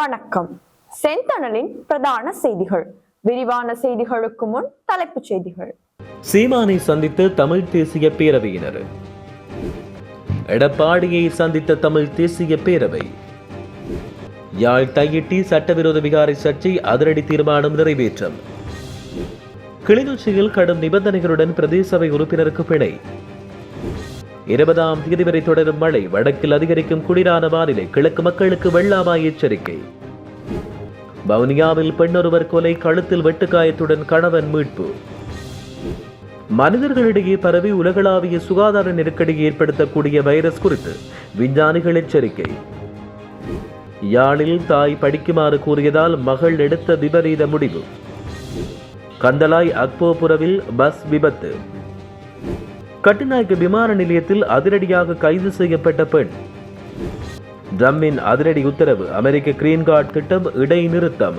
வணக்கம். செந்தணலின் பிரதான செய்திகள். விரிவான செய்திகளுக்கு முன் தலைப்புச் செய்திகள். சீமானை சந்தித்த தமிழ் தேசிய பேரவையினர். எடப்பாடியை சந்தித்த தமிழ் தேசிய பேரவை. யாழ் தையிட்டி சட்டவிரோத விகாரை சர்ச்சை அதிரடி தீர்மானம் நிறைவேற்றம். கிளிநொச்சியில் கடும் நிபந்தனைகளுடன் பிரதேசவை உறுப்பினருக்கு பிணை. இருபதாம் தேதி வரை தொடரும் மழை வடக்கில் அதிகரிக்கும் குளிரான வானிலை கிழக்கு மக்களுக்கு வெள்ளாமாய் எச்சரிக்கை. வவுனியாவில் பெண்ணொருவர் கொலை கழுத்தில் வெட்டுக்காயத்துடன் கணவன் மீட்பு. மனிதர்களிடையே பரவி உலகளாவிய சுகாதார நெருக்கடியை ஏற்படுத்தக்கூடிய வைரஸ் குறித்து விஞ்ஞானிகள் எச்சரிக்கை. யாழில் தாய் படிக்குமாறு கூறியதால் மகள் எடுத்த விபரீத முடிவு. கந்தலாய் அக்போபுரவில் பஸ் விபத்து. கட்டுநாயக்க விமான நிலையத்தில் அதிரடியாக கைது செய்யப்பட்ட பெண். ட்ரம்மின் அதிரடி உத்தரவு அமெரிக்க கிரீன் கார்டு திட்டம் இடைநிறுத்தம்.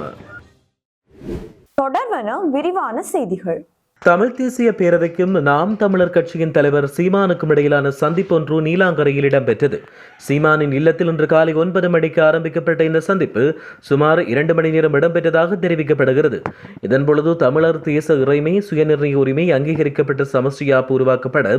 தொடர்வன விரிவான செய்திகள். தமிழ் தேசிய பேரவைக்கும் நாம் தமிழர் கட்சியின் தலைவர் சீமானுக்கும் இடையிலான சந்திப்பு ஒன்று நீலாங்கரையில் இடம்பெற்றது. சீமானின் இல்லத்தில் இன்று காலை ஒன்பது மணிக்கு ஆரம்பிக்கப்பட்ட இந்த சந்திப்பு சுமார் இரண்டு மணி நேரம் இடம்பெற்றதாக தெரிவிக்கப்படுகிறது. இதன்பொழுது தமிழர் தேச இறைமை சுயநிர்ணய உரிமை அங்கீகரிக்கப்பட்ட சமஸ்டியாப்பு உருவாக்கப்பட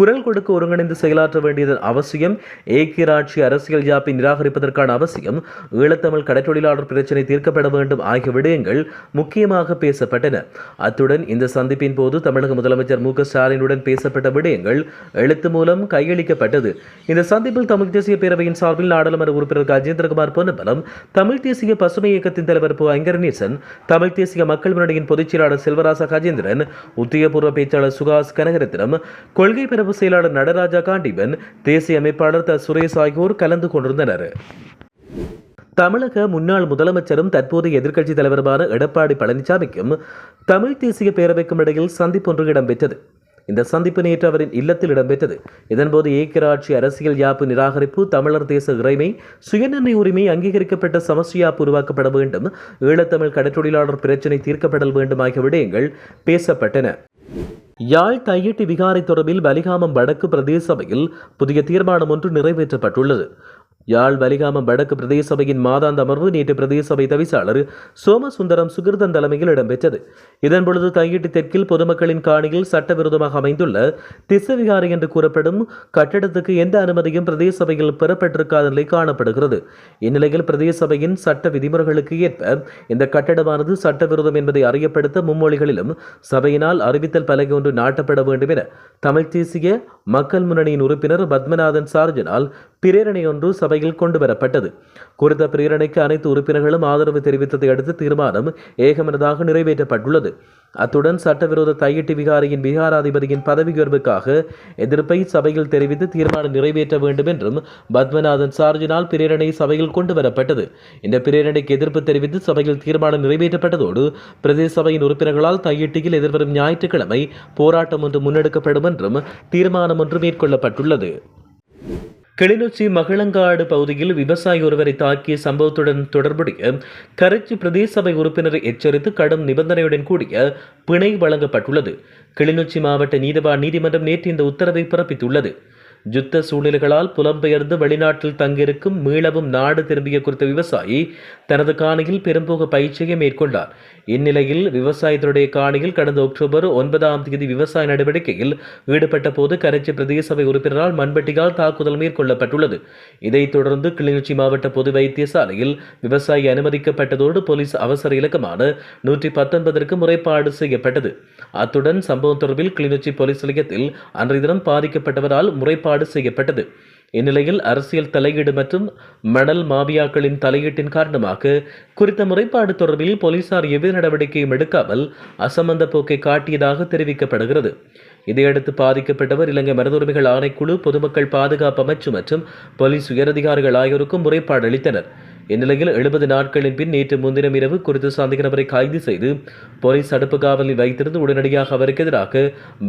குரல் கொடுக்க ஒருங்கிணைந்து செயலாற்ற வேண்டியதன் அவசியம் ஏக்கியராட்சி அரசியல் யாப்பை நிராகரிப்பதற்கான அவசியம் ஈழத்தமிழ் கடற்றொழிலாளர் பிரச்சினை தீர்க்கப்பட வேண்டும் ஆகிய விடயங்கள் முக்கியமாக பேசப்பட்டன. அத்துடன் இந்த சந்திப்பு சந்திப்பின் போது தமிழக முதலமைச்சர் மு க ஸ்டாலினுடன் பேசப்பட்ட விடயங்கள் எழுத்து மூலம் கையளிக்கப்பட்டது. இந்த சந்திப்பில் தமிழ் தேசிய பேரவையின் சார்பில் நாடாளுமன்ற உறுப்பினர் கஜேந்திரகுமார் பொன்னம்பலம் தமிழ் தேசிய பசுமை இயக்கத்தின் தலைவர் பு. ஐங்கரநேசன் தமிழ் தேசிய மக்கள் முன்னணியின் பொதுச் செயலாளர் செல்வராசா கஜேந்திரன் உத்தியபூர்வ பேச்சாளர் சுகாஸ் கனகரத்னம் கொள்கை பரப்பு செயலாளர் நடராஜா காண்டிபன் தேசிய அமைப்பாளர் த. சுரேஷ் ஆகியோர் கலந்து கொண்டிருந்தனர். தமிழக முன்னாள் முதலமைச்சரும் தற்போதைய எதிர்க்கட்சித் தலைவருமான எடப்பாடி பழனிசாமிக்கும் தமிழ் தேசிய பேரவைக்கும் இடையில் சந்திப்பு ஒன்று இடம்பெற்றது. இந்த சந்திப்பு நேற்று அவரின் இல்லத்தில் இடம்பெற்றது. இதன்போது ஏக்கராட்சி அரசியல் யாப்பு நிராகரிப்பு தமிழர் தேச இறைமை சுயநிர்ணய உரிமை அங்கீகரிக்கப்பட்ட சமஸ்டியாப்பு உருவாக்கப்பட வேண்டும் ஈழத்தமிழ் கடற்றொழிலாளர் பிரச்சினை தீர்க்கப்படல் வேண்டும் ஆகிய விடயங்கள் பேசப்பட்டன. யாழ் தையட்டி விகாரை தொடர்பில் வலிகாமம் வடக்கு பிரதேச சபையில் புதிய தீர்மானம் ஒன்று நிறைவேற்றப்பட்டுள்ளது. யாழ் வலிகாமம் வடக்கு பிரதேச சபையின் மாதாந்த அமர்வு நேற்று பிரதேச சபை தவிசாளர் சோமசுந்தரம் சுகிர்தன் தலைமையில் இடம்பெற்றது. இதன் பொழுது தெற்கில் பொதுமக்களின் காணியில் சட்டவிரோதமாக அமைந்துள்ள திசவிகாரி என்று கூறப்படும் கட்டடத்துக்கு எந்த அனுமதியும் பிரதேச சபையில் பெறப்பட்டிருக்காத நிலை காணப்படுகிறது. இந்நிலையில் பிரதேச சபையின் சட்ட விதிமுறைகளுக்கு ஏற்ப இந்த கட்டடமானது சட்டவிரோதம் என்பதை அறியப்படுத்த மும்மொழிகளிலும் சபையினால் அறிவித்தல் பலகை ஒன்று நாட்டப்பட வேண்டும் என தமிழ் தேசிய மக்கள் முன்னணியின் உறுப்பினர் பத்மநாதன் சார்ஜனால் பிரேரணை ஒன்று சபையில் கொண்டு வரப்பட்டது குறித்த பிரேரணைக்கு அனைத்து உறுப்பினர்களும் ஆதரவு தெரிவித்ததை அடுத்து தீர்மானம் ஏகமனதாக நிறைவேற்றப்பட்டுள்ளது. அத்துடன் சட்டவிரோத தையிட்டு விகாரியின் விகாராதிபதியின் பதவி உயர்வுக்காக எதிர்ப்பை சபையில் தெரிவித்து தீர்மானம் நிறைவேற்ற வேண்டும் என்றும் பத்மநாதன் சார்ஜினால் பிரேரணை சபையில் கொண்டு வரப்பட்டது இந்த பிரேரணைக்கு எதிர்ப்பு தெரிவித்து சபையில் தீர்மானம் நிறைவேற்றப்பட்டதோடு பிரதேச சபையின் உறுப்பினர்களால் தையிட்டியில் எதிர்வரும் ஞாயிற்றுக்கிழமை போராட்டம் ஒன்று முன்னெடுக்கப்படும் என்றும் தீர்மானம் ஒன்று மேற்கொள்ளப்பட்டுள்ளது. கிளிநொச்சி மகளங்காடு பகுதியில் விவசாயி ஒருவரை தாக்கிய சம்பவத்துடன் தொடர்புடைய கரைச்சி பிரதேச சபை உறுப்பினரை எச்சரித்து கடும் நிபந்தனையுடன் கூடிய பிணை வழங்கப்பட்டுள்ளது. கிளிநொச்சி மாவட்ட நீதவான் நீதிமன்றம் நேற்று இந்த உத்தரவை பிறப்பித்துள்ளது. யுத்த சூழ்நிலைகளால் புலம்பெயர்ந்து வெளிநாட்டில் தங்கியிருக்கும் மீளவும் நாடு திரும்பிய குறித்த விவசாயி தனது காணியில் பெரும்போக பயிற்சியை மேற்கொண்டார். இந்நிலையில் விவசாயத்தினுடைய காணியில் கடந்த அக்டோபர் ஒன்பதாம் தேதி விவசாய நடவடிக்கையில் ஈடுபட்ட போது கரைச்சி பிரதேச சபை உறுப்பினரால் மண்வெட்டியால் தாக்குதல் மேற்கொள்ளப்பட்டுள்ளது. இதைத் தொடர்ந்து கிளிநொச்சி மாவட்ட பொது வைத்தியசாலையில் விவசாயி அனுமதிக்கப்பட்டதோடு போலீஸ் அவசர இலக்கமான நூற்றி பத்தொன்பதற்கு முறைப்பாடு செய்யப்பட்டது. அத்துடன் சம்பவம் தொடர்பில் கிளிநொச்சி போலீஸ் நிலையத்தில் அன்றைய தினம் பாதிக்கப்பட்டவரால் முறைப்பாடு செய்யப்பட்டது. இந்நிலையில் அரசியல் தலையீடு மற்றும் மணல் மாபியாக்களின் தலையீட்டின் காரணமாக குறித்த முறைப்பாடு தொடர்பில் போலீசார் எவ்வித நடவடிக்கையும் எடுக்காமல் அசமந்த போக்கை காட்டியதாக தெரிவிக்கப்படுகிறது. இதையடுத்து பாதிக்கப்பட்டவர் இலங்கை மனிதுரிமைகள் ஆணைக்குழு பொதுமக்கள் பாதுகாப்பு அமைச்சு மற்றும் போலீஸ் உயரதிகாரிகள் ஆகியோருக்கும் முறைப்பாடு அளித்தனர். இந்நிலையில் எழுபது நாட்களின் பின் நேற்று முன்தினம் இரவு குறித்த சந்தேக நபரை கைது செய்து போலீஸ் தடுப்பு காவலில் வைத்திருந்து உடனடியாக அவருக்கு எதிராக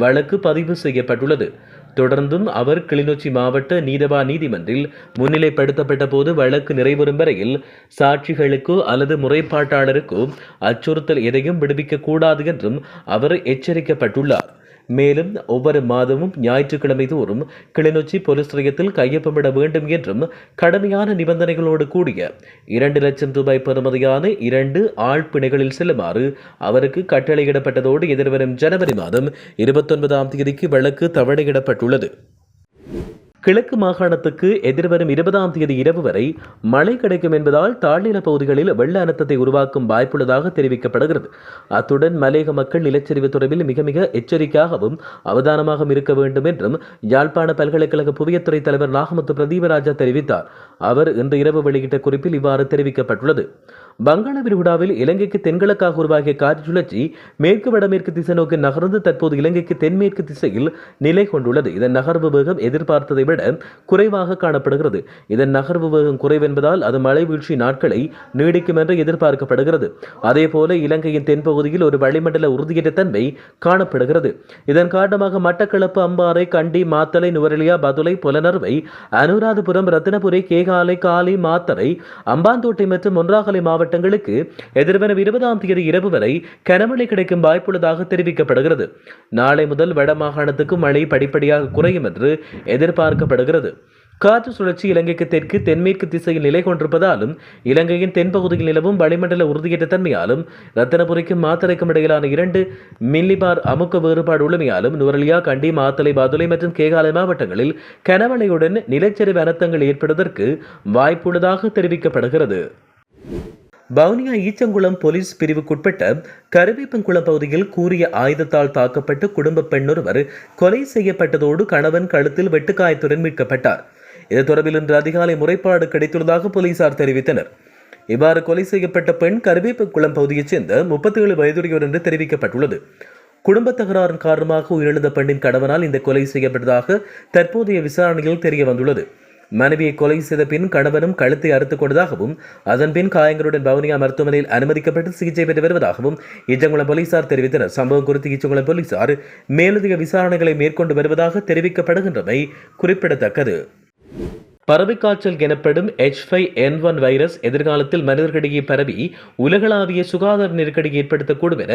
வழக்கு பதிவு செய்யப்பட்டுள்ளது. தொடர்ந்தும் அவர் கிளிநொச்சி மாவட்ட நீதவா நீதிமன்றில் முன்னிலைப்படுத்தப்பட்ட போது வழக்கு நிறைவரும் வரையில் சாட்சிகளுக்கோ அல்லது முறைப்பாட்டாளருக்கோ அச்சுறுத்தல் எதையும் விடுவிக்க கூடாது என்றும் அவர் எச்சரிக்கப்பட்டுள்ளார். மேலும் ஒவ்வொரு மாதமும் ஞாயிற்றுக்கிழமை தோறும் கிளிநொச்சி போலீஸ் நிலையத்தில் கையொப்பமிட வேண்டும் என்றும் கடுமையான நிபந்தனைகளோடு கூடிய இரண்டு லட்சம் ரூபாய் பெறுமதியான இரண்டு ஆழ்பிணைகளில் செல்லுமாறு அவருக்கு கட்டளையிடப்பட்டதோடு எதிர்வரும் ஜனவரி மாதம் இருபத்தொன்பதாம் தேதிக்கு வழக்கு தவணையிடப்பட்டுள்ளது. கிழக்கு மாகாணத்துக்கு எதிர்வரும் இருபதாம் தேதி இரவு வரை மழை கிடைக்கும் என்பதால் தாழ்நில பகுதிகளில் வெள்ள அழுத்தத்தை உருவாக்கும் வாய்ப்புள்ளதாக தெரிவிக்கப்படுகிறது. அத்துடன் மலையக மக்கள் நிலச்சரிவு தொடர்பில் மிக மிக எச்சரிக்கையாகவும் அவதானமாகவும் இருக்க வேண்டும் என்றும் யாழ்ப்பாண பல்கலைக்கழக புவியத்துறை தலைவர் நாகமுத்து பிரதீபராஜா தெரிவித்தார். அவர் இன்று இரவு வெளியிட்ட குறிப்பில் இவ்வாறு தெரிவிக்கப்பட்டுள்ளது. வங்காள விரிகுடாவில் இலங்கைக்கு தென்கிழக்காக உருவாகிய காற்று சுழற்சி மேற்கு வடமேற்கு திசை நோக்கி நகர்ந்து தற்போது இலங்கைக்கு தென்மேற்கு திசையில் நிலை கொண்டுள்ளது. இதன் நகர்வு வேகம் எதிர்பார்த்ததை விட குறைவாக காணப்படுகிறது. இதன் நகர்வு வேகம் குறைவென்பதால் அது மழை வீழ்ச்சி நாட்களை நீடிக்கும் என்று எதிர்பார்க்கப்படுகிறது. அதேபோல இலங்கையின் தென்பகுதியில் ஒரு வளிமண்டல உறுதியற்ற தன்மை காணப்படுகிறது. இதன் காரணமாக மட்டக்களப்பு அம்பாறை கண்டி மாத்தலை நுவரெலியா பதுளை புலனர்வை அனுராதபுரம் ரத்தினபுரி கேகாலை காலி மாத்தரை அம்பாந்தோட்டை மற்றும் ஒன்றாகலை மாவட்டங்களுக்கு எதிர்வரும் இருபதாம் தேதி இரவு வரை கனமழை கிடைக்கும் வாய்ப்புள்ளதாக தெரிவிக்கப்படுகிறது. நாளை முதல் வடமாகாணத்துக்கு மழை படிப்படியாக குறையும் என்று எதிர்பார்க்கப்படுகிறது. காற்று சுழற்சி இலங்கைக்கு தெற்கு தென்மேற்கு திசையில் நிலை கொண்டிருப்பதாலும் இலங்கையின் தென்பகுதியில் நிலவும் வளிமண்டல உறுதியற்ற தன்மையாலும் ரத்தனபுரிக்கும் மாத்தரைக்கும் இடையிலான இரண்டு மில்லிபார் அமுக்க வேறுபாடு உள்ளமையாலும் நுவரலியா கண்டி மாத்தலை பாதுலை மற்றும் கேகாலை மாவட்டங்களில் கனமழையுடன் நிலச்சரிவு அனர்த்தங்கள் ஏற்படுவதற்கு வாய்ப்புள்ளதாக தெரிவிக்கப்படுகிறது. வவுனியா ஈச்சங்குளம் போலீஸ் பிரிவுக்குட்பட்ட கருவேப்பங்குளம் பகுதியில் கூறிய ஆயுதத்தால் தாக்கப்பட்டு குடும்ப பெண்ணொருவர் கொலை செய்யப்பட்டதோடு கணவன் கழுத்தில் வெட்டுக்காயத்துடன் மீட்கப்பட்டார். இது தொடர்பில் இன்று அதிகாலை முறைப்பாடு கிடைத்துள்ளதாக போலீசார் தெரிவித்தனர். இவ்வாறு கொலை செய்யப்பட்ட பெண் கருவேப்பங்குளம் பகுதியைச் சேர்ந்த முப்பத்தி ஏழு வயதுடையவர் என்று தெரிவிக்கப்பட்டுள்ளது. குடும்ப தகராறின் காரணமாக உயிரிழந்த பெண்ணின் கணவனால் இந்த கொலை செய்யப்பட்டதாக தற்போதைய விசாரணையில் தெரிய வந்துள்ளது மனைவியை கொலை செய்த பின் கணவனும் கழுத்தை அறுத்துக் கொண்டதாகவும் அதன்பின் காயங்களுடன் பவுனியா மருத்துவமனையில் அனுமதிக்கப்பட்டு சிகிச்சை பெற்று வருவதாகவும் இச்சங்குளம் போலீசார் தெரிவித்தனர். சம்பவம் குறித்து இச்சங்குளம் போலீசார் மேலதிக விசாரணைகளை மேற்கொண்டு வருவதாக தெரிவிக்கப்படுகின்றமை குறிப்பிடத்தக்கது. பறவைக்காய்ச்சல் எனப்படும் H five N one virus எதிர்காலத்தில் மனிதர்களிடையே பரவி உலகளாவிய சுகாதார நெருக்கடி ஏற்படுத்தக்கூடும் என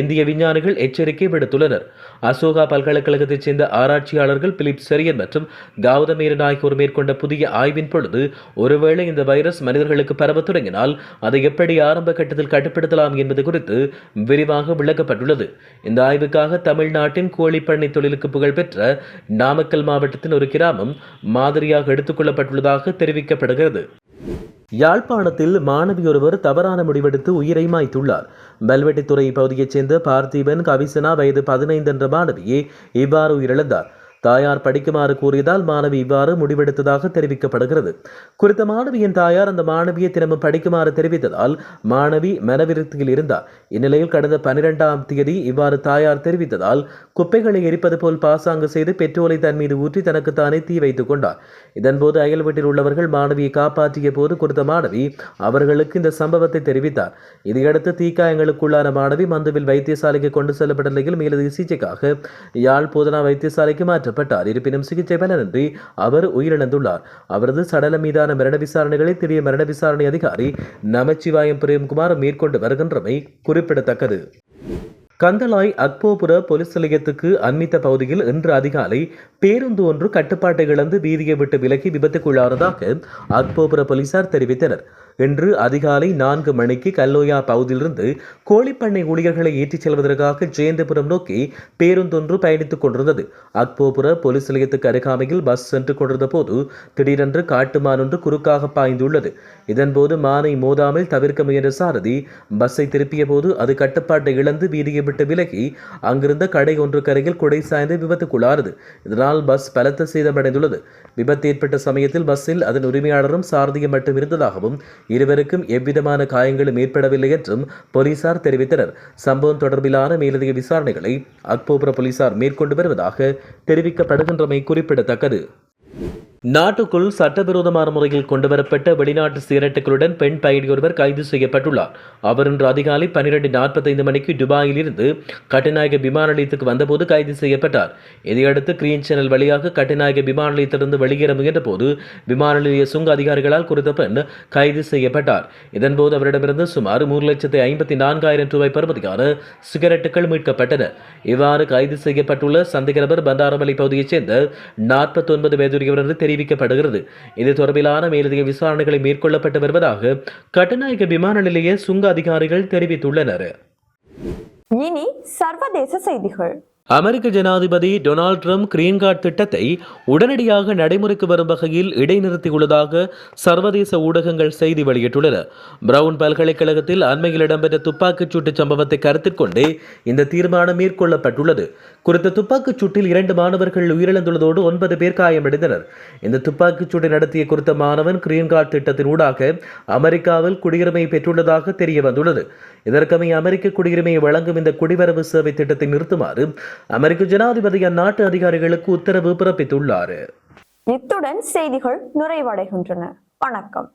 இந்திய விஞ்ஞானிகள் எச்சரிக்கை விடுத்துள்ளனர். அசோகா பல்கலைக்கழகத்தைச் சேர்ந்த ஆராய்ச்சியாளர்கள் பிலிப் செரியன் மற்றும் கௌதமேரன் ஆகியோர் மேற்கொண்ட புதிய ஆய்வின் பொழுது ஒருவேளை இந்த வைரஸ் மனிதர்களுக்கு பரவத் தொடங்கினால் அதை எப்படி ஆரம்ப கட்டத்தில் கட்டுப்படுத்தலாம் என்பது குறித்து விரிவாக விளக்கப்பட்டுள்ளது. இந்த ஆய்வுக்காக தமிழ்நாட்டின் கோழிப்பண்ணை தொழிலுக்கு புகழ்பெற்ற நாமக்கல் மாவட்டத்தின் ஒரு கிராமம் மாதிரியாக எடுத்துக்கொள்ள கொல்லப்பட்டுள்ளதாக தெரிவிக்கப்படுகிறது. யாழ்ப்பாணத்தில் மாணவியொருவர் தவறான முடிவெடுத்து உயிரை மாய்த்துள்ளார். பல்வெட்டித்துறை பகுதியைச் சேர்ந்த பார்த்திபன் கவிசனா வயது பதினைந்து என்ற மாணவியே இவ்வாறு உயிரிழந்தார். தாயார் படிக்குமாறு கூறியதால் மாணவி இவ்வாறு முடிவெடுத்ததாக தெரிவிக்கப்படுகிறது. குறித்த மாணவியின் தாயார் அந்த மாணவியை தினமும் படிக்குமாறு தெரிவித்ததால் மாணவி மனவிருத்தியில் இருந்தார். இந்நிலையில் கடந்த பனிரெண்டாம் தேதி இவ்வாறு தாயார் தெரிவித்ததால் குப்பைகளை எரிப்பது போல் பாசாங்கு செய்து பெட்ரோலை தன் மீது ஊற்றி தனக்கு தானே தீ வைத்துக் கொண்டார். இதன்போது அயல் வீட்டில் உள்ளவர்கள் மாணவியை காப்பாற்றிய போது குறித்த மாணவி அவர்களுக்கு இந்த சம்பவத்தை தெரிவித்தார். இதையடுத்து தீக்காயங்களுக்குள்ளான மாணவி மந்துவில் வைத்தியசாலைக்கு கொண்டு செல்லப்பட்ட நிலையில் மேலதிக சிகிச்சைக்காக யாழ் போதனா வைத்தியசாலைக்கு மாற்றப்பட்டார் இருப்பினும் சிகிச்சை பலனின்றி அவர் உயிரிழந்துள்ளார். அவரது சடலம் மீதான மரண விசாரணைகளை திரிய மரண விசாரணை அதிகாரி நமச்சிவாயம் பிரேம்குமார் மேற்கொண்டு வருகின்றமை குறிப்பிடத்தக்கது. கந்தளாய் அக்போபுர போலீஸ் நிலையத்துக்கு அண்மித்த பகுதியில் இன்று அதிகாலை பேருந்து ஒன்று கட்டுப்பாட்டை இழந்து வீதியை விட்டு விலகி விபத்துக்குள்ளானதாக அக்போபுர போலீசார் தெரிவித்தனர். இன்று அதிகாலை நான்கு மணிக்கு கல்லோயா பகுதியிலிருந்து கோழிப்பண்ணை ஊழியர்களை ஏற்றிச் செல்வதற்காக ஜெயந்தபுரம் நோக்கி பேருந்தொன்று பயணித்துக் கொண்டிருந்தது. அக்போபுர போலீஸ் நிலையத்துக்கு அருகாமையில் பஸ் சென்று கொண்டிருந்த போது திடீரென்று காட்டுமான் ஒன்று குறுக்காக பாய்ந்துள்ளது. இதன்போது மானை மோதாமல் தவிர்க்க முயன்ற சாரதி பஸ்ஸை திருப்பிய போது அது கட்டுப்பாட்டை இழந்து வீதியை விட்டு விலகி அங்கிருந்த கடை ஒன்று கரையில் குடை சாய்ந்து விபத்துக்குள்ளானது. இதனால் பஸ் பலத்த சேதமடைந்துள்ளது. விபத்து ஏற்பட்ட சமயத்தில் பஸ்ஸில் அதன் உரிமையாளரும் சாரதியும் மட்டும் இருந்ததாகவும் இருவருக்கும் எவ்விதமான காயங்களும் ஏற்படவில்லை என்றும் போலீசார் தெரிவித்தனர். சம்பவம் தொடர்பிலான மேலதிக விசாரணைகளை அக்போபுர போலீசார் மேற்கொண்டு வருவதாக தெரிவிக்கப்படுகின்றமை குறிப்பிடத்தக்கது. நாட்டுக்குள் சட்டவிரோதமான முறையில் கொண்டுவரப்பட்ட வெளிநாட்டு சிகரெட்டுகளுடன் பெண் பயணி ஒருவர் கைது செய்யப்பட்டுள்ளார். அவர் இன்று அதிகாலை பன்னிரண்டு நாற்பத்தைந்து மணிக்கு துபாயில் இருந்து கட்டுநாயக விமான நிலையத்துக்கு வந்தபோது கைது செய்யப்பட்டார். இதையடுத்து கிரீன் சேனல் வழியாக கட்டுநாயக விமான நிலையத்திலிருந்து வெளியேற முயன்றபோது விமான நிலைய சுங்க அதிகாரிகளால் குறித்த பெண் கைது செய்யப்பட்டார். இதன்போது அவரிடமிருந்து சுமார் மூன்று லட்சத்தி ஐம்பத்தி நான்காயிரம் ரூபாய் பெறுமதியான சிகரெட்டுகள் மீட்கப்பட்டன. இவ்வாறு கைது செய்யப்பட்டுள்ள சந்தேகநபர் பண்டாரமலை பகுதியைச் சேர்ந்த நாற்பத்தி ஒன்பது வயதுடையவர் என்று தெரிவிக்கப்படுகிறது. இது தொடர்பிலான மேலதிக விசாரணைகளை மேற்கொள்ளப்பட்டு வருவதாக கட்டுநாயக்க விமான நிலைய சுங்க அதிகாரிகள் தெரிவித்துள்ளனர். இனி சர்வதேச செய்திகள். அமெரிக்க ஜனாதிபதி டொனால்ட் ட்ரம்ப் கிரீன் கார்டு திட்டத்தை உடனடியாக நடைமுறைக்கு வரும் வகையில் இடைநிறுத்தியுள்ளதாக சர்வதேச ஊடகங்கள் செய்தி வெளியிட்டுள்ளன. பிரவுன் பல்கலைக்கழகத்தில் அண்மையில் இடம்பெற்ற துப்பாக்கிச் சூட்டு சம்பவத்தை கருத்தில் கொண்டே இந்த தீர்மானம் மேற்கொள்ளப்பட்டுள்ளது. குறித்த துப்பாக்கிச் சூட்டில் இரண்டு மாணவர்கள் உயிரிழந்துள்ளதோடு ஒன்பது பேர் காயமடைந்தனர். இந்த துப்பாக்கிச் சூட்டை நடத்திய குறித்த மாணவன் கிரீன் கார்டு திட்டத்தின் ஊடாக அமெரிக்காவில் குடியுரிமை பெற்றுள்ளதாக தெரிய வந்துள்ளது. இதற்கமைய அமெரிக்க குடியுரிமையை வழங்கும் இந்த குடிவரவு சேவை திட்டத்தை நிறுத்துமாறு அமெரிக்க ஜனாதிபதி அந்நாட்டு அதிகாரிகளுக்கு உத்தரவு பிறப்பித்துள்ளார். இத்துடன் செய்திகள் நிறைவடைகின்றன. வணக்கம்.